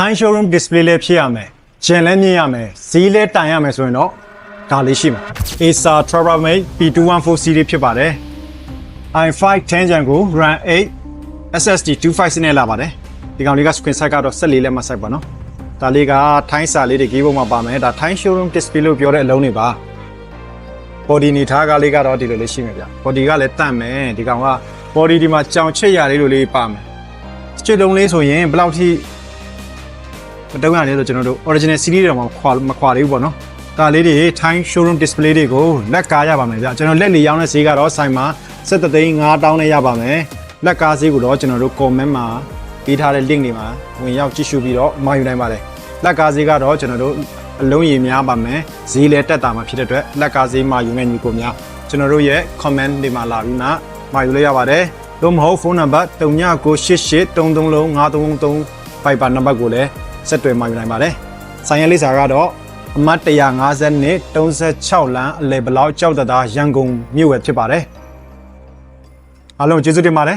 high showroom display လည်းဖြစ်ရမယ်ဂျင်လည်းမြင်ရမယ်ဈေးလည်းတိုင်ရမယ်ဆိုရင်တော့ဒါလေးရှိမှာ Acer Travelmate P214 series ဖြစ်ပါတယ် i5 10 gen ကို RAM 8 SSD 25နဲ့လာပါတယ်ဒီကောင်လေးက screen size ကတော့14လက်မ size ပါနော်ဒါလေးကထိုင်းစာလေးတွေကြီးပုံမှာပါမယ်ဒါထိုင်း showroom display လို့ပြောတဲ့အလုံးတွေပါ body နေထားကလေးကတော့ဒီလိုလေးရှိမယ်ဗျ body ကလည်းတန့်မယ်ဒီကောင်က body ဒီမှာကြောင်ချစ်ရလေးလိုလေးပါမယ်ချစ်လုံးလေးဆိုရင်ဘယ်လောက်ထိ မတုံးရလဲဆိုကျွန်တော်တို့ original series တွေတော့မခွာမခွာသေးဘူးပေါ့နော်ဒါလေးတွေ time showroom display တွေကိုလက်ကားရပါမယ်ဗျကျွန်တော်လက်လီရောင်းတဲ့ဈေးကတော့ဆိုင်မှာ7သိန်း5000နဲ့ရပါမယ်လက်ကားဈေးကိုတော့ကျွန်တော်တို့ comment မှာပေးထားတဲ့ link တွေမှာဝင်ရောက်ကြည့်ရှုပြီးတော့မှာယူနိုင်ပါတယ်လက်ကားဈေးကတော့ကျွန်တော်တို့အလုံးရည်များပါမယ်ဈေးလည်းတက်တာမှာဖြစ်တဲ့အတွက်လက်ကားဈေးမှာယူမဲ့ညီကိုများကျွန်တော်တို့ရဲ့ comment တွေမှာလာပြီးမှမှာယူလို့ရပါတယ်လို့မဟုတ်ဖုန်းနံပါတ်3998833533 Viber နံပါတ်ကိုလည်း ဆက်သွယ်မှာယူနိုင်ပါတယ်ဆိုင်ရလေးစာကတော့အမတ်150နဲ့36လမ်းအလဲဘလောက်ကြောက်တသားရန်ကုန်မြို့ဝယ်ဖြစ်ပါတယ်အားလုံးကျေးဇူးတင်ပါတယ်